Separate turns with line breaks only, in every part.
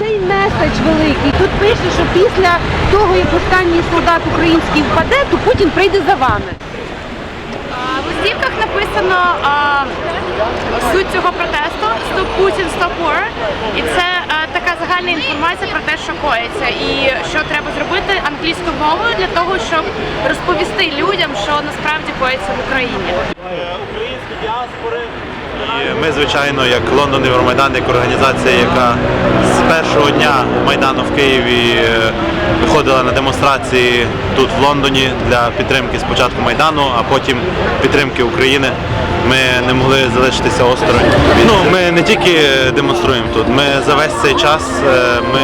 цей меседж великий. Тут пише, що після того, як останній солдат український впаде, то Путін прийде за вами.
В листівках написано а, суть цього протесту Stop Putin, Stop War. І це а, така загальна інформація про те, що коїться, і що треба зробити англійською мовою для того, щоб розповісти людям, що насправді коїться в Україні.
українські діаспори.
І ми, звичайно, як Лондон Євромайдан, як організація, яка першого дня Майдану в Києві е, виходила на демонстрації тут в Лондоні для підтримки спочатку Майдану, а потім підтримки України. Ми не могли залишитися осторонь. Ну, ми не тільки демонструємо тут. Ми за весь цей час е, ми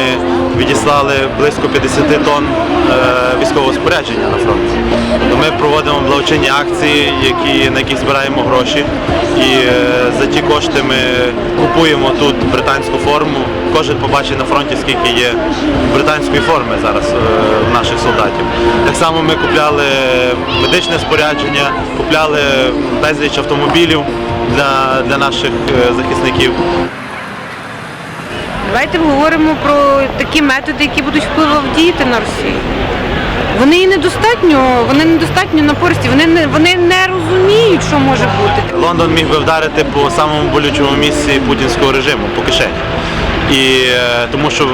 відіслали близько 50 тонн е, військового спорядження на фронт. Тобто Ми проводимо благочинні акції, які, на яких збираємо гроші. І е, за ті кошти ми купуємо тут британську форму. Кожен побачить на фронті, скільки є британської форми зараз е, в наших солдатів. Так само ми купляли медичне спорядження, купляли безліч автомобілів для, для наших захисників.
Давайте говоримо про такі методи, які будуть впливом діяти на Росію. Вони і недостатньо, вони недостатньо напористі, вони не вони не розуміють, що може бути.
Лондон міг би вдарити по самому болючому місці путінського режиму, по кишені. І е, тому що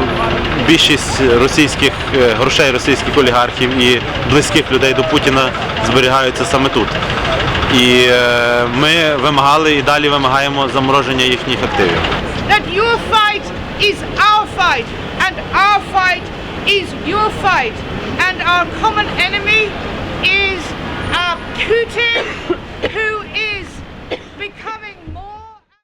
більшість російських е, грошей російських олігархів і близьких людей до Путіна зберігаються саме тут. І е, ми вимагали і далі вимагаємо замороження їхніх активів.
that your fight is our fight and our fight is your fight. And our common enemy is uh, Putin